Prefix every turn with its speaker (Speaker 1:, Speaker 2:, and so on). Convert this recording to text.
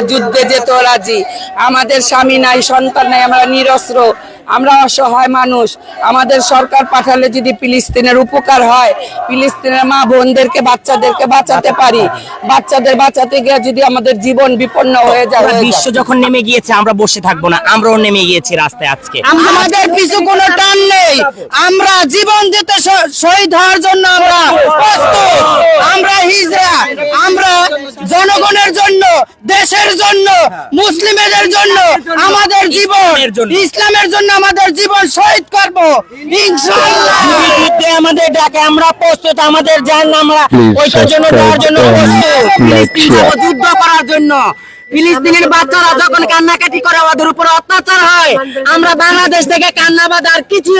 Speaker 1: যুদ্ধে যেত রাজি। আমাদের স্বামী নাই সন্তান নাই আমরা নিরস্ত্র। আমরা অসহায় মানুষ। আমাদের সরকার পাঠালে যদি ফিলিস্তিনের উপকার হয় ফিলিস্তিনের মা বোনদেরকে বাচ্চাদেরকে বাঁচাতে পারি। বাচ্চাদের বাঁচাতে গিয়ে যদি আমাদের জীবন বিপন্ন হয়ে যায়
Speaker 2: বিশ্ব যখন নেমে গিয়েছে আমরা বসে থাকব না। আমরাও নেমে গিয়েছি রাস্তায় আজকে।
Speaker 1: আমাদের কিছু কোনো টান নেই। আমরা জীবন দিতে শ- শহীদ হওয়ার জন্য আমরা প্রস্তুত। আমরা হিজরা আমরা জনগণের জন্য দেশের জন্য মুসলিমদের জন্য আমাদের জীবন
Speaker 2: ইসলামের জন্য।
Speaker 1: আমাদের জীবন শহীদ করব। ইনশাআল্লাহ।
Speaker 2: আমাদের ডাকে আমরা প্রস্তুত আমাদের জান আমরা ওইটার জন্য দেওয়ার জন্য যুদ্ধ করার জন্য। ফিলিস্তিনের বাচ্চারা যখন কান্নাকাটি করে ওদের উপর অত্যাচার হয়। আমরা বাংলাদেশ থেকে কান্নাবাদ আর কিছু